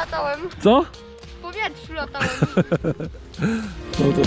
latałem. Co? W powietrzu latałem. no to...